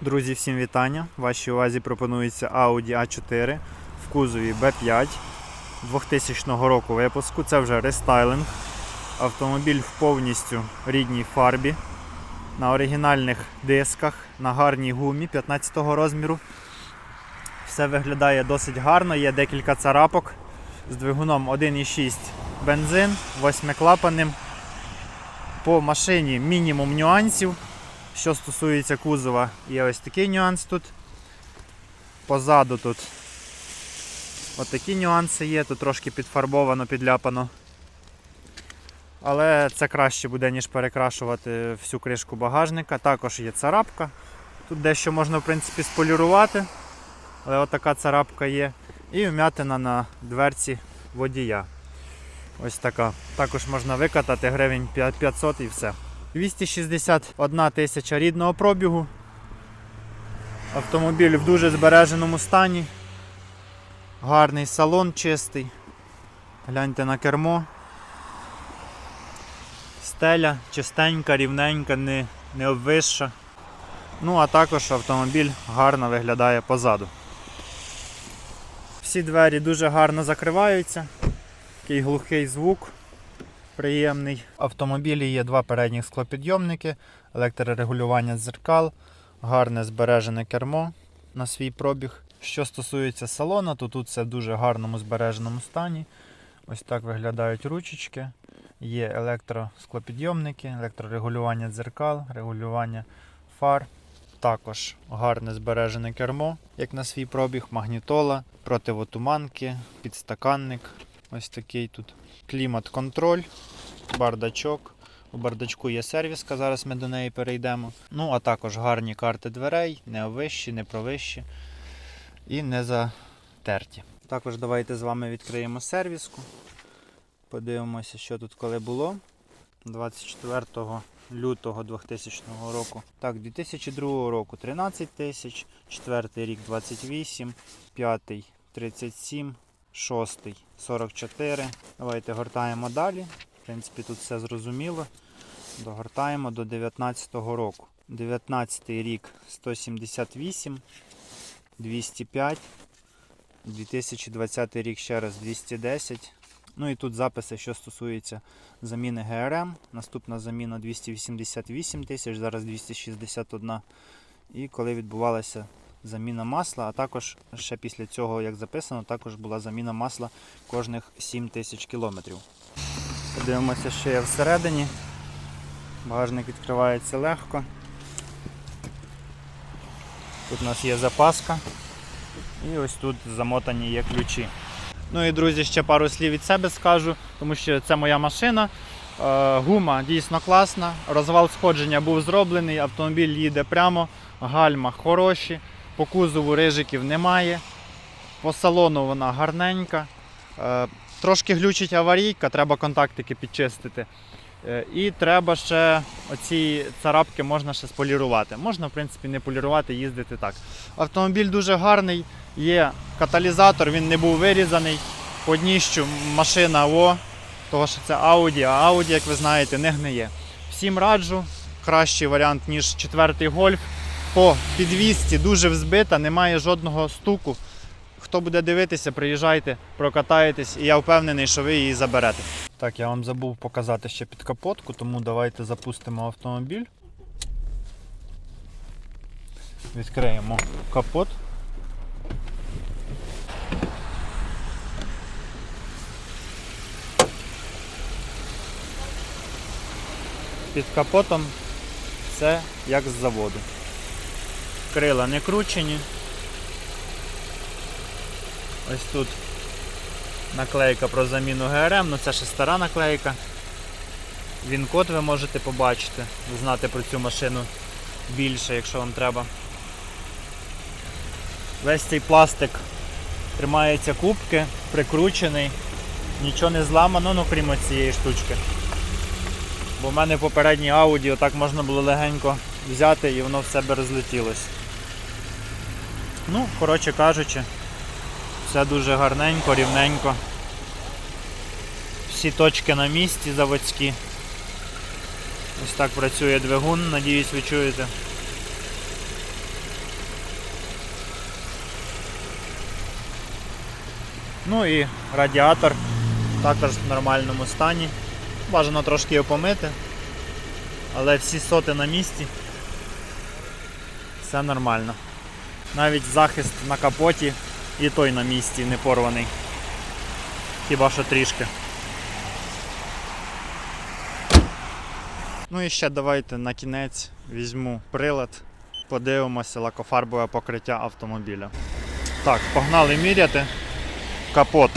Друзі, всім вітання! Вашій увазі пропонується Audi A4 в кузові B5 2000 року випуску. Це вже рестайлинг. Автомобіль в повністю рідній фарбі, на оригінальних дисках, на гарній гумі 15 розміру. Все виглядає досить гарно, є декілька царапок з двигуном 1,6 бензин, восьмиклапанним. По машині мінімум нюансів. Що стосується кузова, є ось такий нюанс тут. Позаду тут отакі нюанси є, тут трошки підфарбовано, підляпано. Але це краще буде, ніж перекрашувати всю кришку багажника. Також є царапка. Тут дещо можна в принципі сполірувати, але отака царапка є. І вмятина на дверці водія. Ось така. Також можна викатати гривень 500 і все. 261 тисяча рідного пробігу. Автомобіль в дуже збереженому стані. Гарний салон чистий. Гляньте на кермо. Стеля чистенька, рівненька, не, не обвисша. Ну, а також автомобіль гарно виглядає позаду. Всі двері дуже гарно закриваються. Такий глухий звук приємний. В автомобілі є два передніх склопідйомники, електрорегулювання дзеркал, гарне збережене кермо на свій пробіг. Що стосується салону, то тут все в дуже гарному збереженому стані. Ось так виглядають ручечки. Є електросклопідйомники, електрорегулювання дзеркал, регулювання фар. Також гарне збережене кермо, як на свій пробіг, магнітола, противотуманки, підстаканник. Ось такий тут клімат-контроль, бардачок. У бардачку є сервіска, зараз ми до неї перейдемо. Ну, а також гарні карти дверей, не овищі, не провищі і не затерті. Також давайте з вами відкриємо сервіску. Подивимося, що тут коли було. 24 лютого 2000 року. Так, 2002 року 13 тисяч, 4 рік 28, 5 37, 6 44. Давайте гортаємо далі. В принципі, тут все зрозуміло. Догортаємо до 19 року. 19 рік 178, 205, 2020 рік ще раз 210. Ну і тут записи, що стосується заміни ГРМ. Наступна заміна 288 тисяч, зараз 261. І коли відбувалася заміна масла, а також ще після цього, як записано, також була заміна масла кожних 7 тисяч кілометрів. Подивимося, що є всередині. Багажник відкривається легко. Тут у нас є запаска. І ось тут замотані є ключі. Ну і друзі, ще пару слів від себе скажу, тому що це моя машина. Е, Гума дійсно класна. Розвал сходження був зроблений, автомобіль їде прямо, гальма хороші, по кузову рижиків немає. По салону вона гарненька. Е, Трошки глючить аварійка, треба контактики підчистити. Е, І треба ще оці царапки можна ще сполірувати. Можна, в принципі, не полірувати, їздити так. Автомобіль дуже гарний, є каталізатор, він не був вирізаний. По дніщу машина О, того що це Audi, а Audi, як ви знаєте, не гниє. Всім раджу, кращий варіант, ніж четвертий гольф. По підвісці дуже взбита, немає жодного стуку. Хто буде дивитися, приїжджайте, прокатаєтесь, і я впевнений, що ви її заберете. Так, я вам забув показати ще під капотку, тому давайте запустимо автомобіль. Відкриємо капот. Під капотом все як з заводу. Крила не кручені. Ось тут наклейка про заміну ГРМ, ну це ще стара наклейка. Він код ви можете побачити, знати про цю машину більше, якщо вам треба. Весь цей пластик тримається кубки, прикручений, нічого не зламано, ну крім цієї штучки. Бо в мене попередній Audi отак можна було легенько взяти і воно в себе розлетілось. Ну, коротше кажучи, все дуже гарненько, рівненько. Всі точки на місці заводські. Ось так працює двигун, надіюсь ви чуєте. Ну і радіатор також в нормальному стані. Бажано трошки його помити, але всі соти на місці. Все нормально. Навіть захист на капоті і той на місці не порваний. Хіба що трішки. Ну і ще давайте на кінець візьму прилад, подивимося лакофарбове покриття автомобіля. Так, погнали міряти. Капот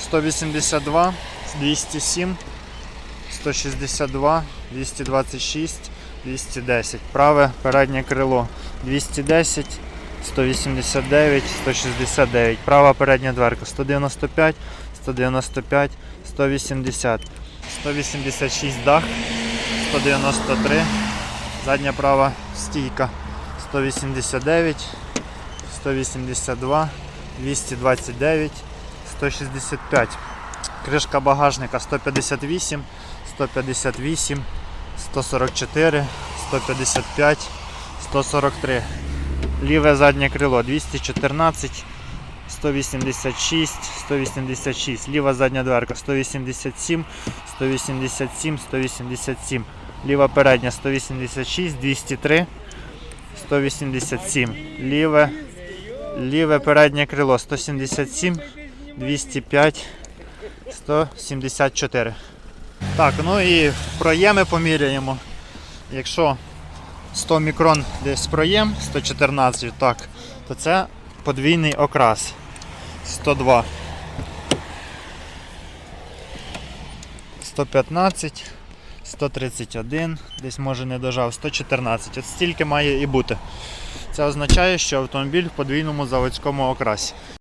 182, 207, 162, 226, 210. Праве переднє крило 210, 189, 169. Права передня дверка 195, 195, 180, 186 дах, 193. Задня права стійка 189, 182, 229, 165. Кришка багажника 158, 158, 144, 155, 143. Ліве заднє крило 214, 186, 186. Ліва задня дверка 187, 187, 187. Ліва передня 186, 203, 187. Ліве, ліве переднє крило 177, 205, 174. Так, ну і проєми поміряємо. Якщо 100 мікрон десь проєм, 114, так, то це подвійний окрас. 102. 115, 131, десь може не дожав, 114. От стільки має і бути. Це означає, що автомобіль в подвійному заводському окрасі.